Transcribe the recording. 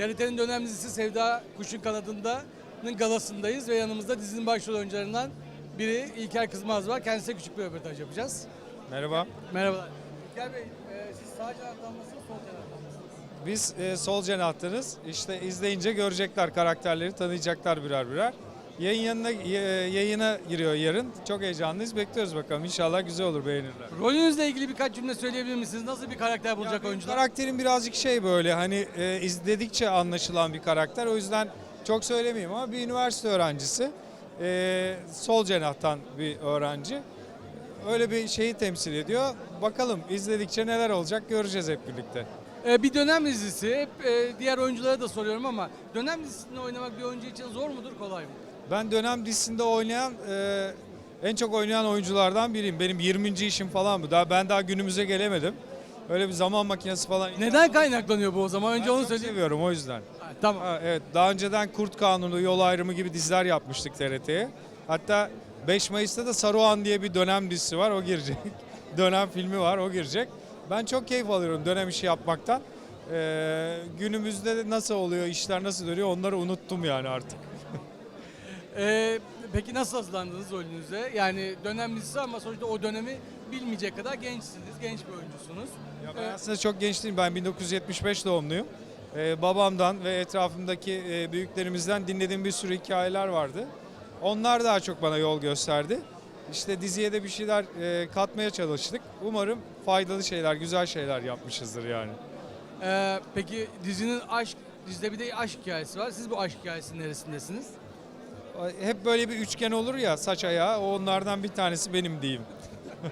TRT'nin dönem dizisi Sevda Kuşun Kanadında'nın galasındayız ve yanımızda dizinin başrol oyuncularından biri İlker Kızmaz var. Kendisiyle küçük bir röportaj yapacağız. Merhaba. Merhabalar. İlker Bey, e, siz sağ cenahtan mısınız, sol cenahtan mısınız? Biz e, sol cenahtanız. İşte izleyince görecekler karakterleri, tanıyacaklar birer birer. Yayın yanına y- yayına giriyor yarın. Çok heyecanlıyız. Bekliyoruz bakalım. İnşallah güzel olur beğenirler. Rolünüzle ilgili birkaç cümle söyleyebilir misiniz? Nasıl bir karakter bulacak oyuncular? Karakterim birazcık şey böyle hani e, izledikçe anlaşılan bir karakter. O yüzden çok söylemeyeyim ama bir üniversite öğrencisi. E, sol cenahtan bir öğrenci. Öyle bir şeyi temsil ediyor. Bakalım izledikçe neler olacak göreceğiz hep birlikte. E, bir dönem dizisi. Hep e, diğer oyunculara da soruyorum ama dönem dizisinde oynamak bir oyuncu için zor mudur, kolay mı? Ben dönem dizisinde oynayan e, en çok oynayan oyunculardan biriyim. Benim 20. işim falan bu. Daha ben daha günümüze gelemedim. Öyle bir zaman makinesi falan. Neden kaynaklanıyor bu o zaman? Önce Ben onu çok söyleyeyim. seviyorum o yüzden. Ha, tamam. Ha, evet daha önceden Kurt Kanunu, Yol Ayrımı gibi diziler yapmıştık TRT'ye. Hatta 5 Mayıs'ta da Saruhan diye bir dönem dizisi var o girecek. dönem filmi var o girecek. Ben çok keyif alıyorum dönem işi yapmaktan. Ee, günümüzde de nasıl oluyor, işler nasıl dönüyor onları unuttum yani artık. E, peki nasıl hazırlandınız rolünüze? Yani dönem dizisi ama sonuçta o dönemi bilmeyecek kadar gençsiniz, genç bir oyuncusunuz. Ya ben Ee, aslında çok genç değilim. Ben 1975 doğumluyum. Ee, babamdan ve etrafımdaki e, büyüklerimizden dinlediğim bir sürü hikayeler vardı. Onlar daha çok bana yol gösterdi. İşte diziye de bir şeyler e, katmaya çalıştık. Umarım faydalı şeyler, güzel şeyler yapmışızdır yani. e, peki dizinin aşk, dizide bir de aşk hikayesi var. Siz bu aşk hikayesinin neresindesiniz? Hep böyle bir üçgen olur ya saç ayağı, onlardan bir tanesi benim diyeyim.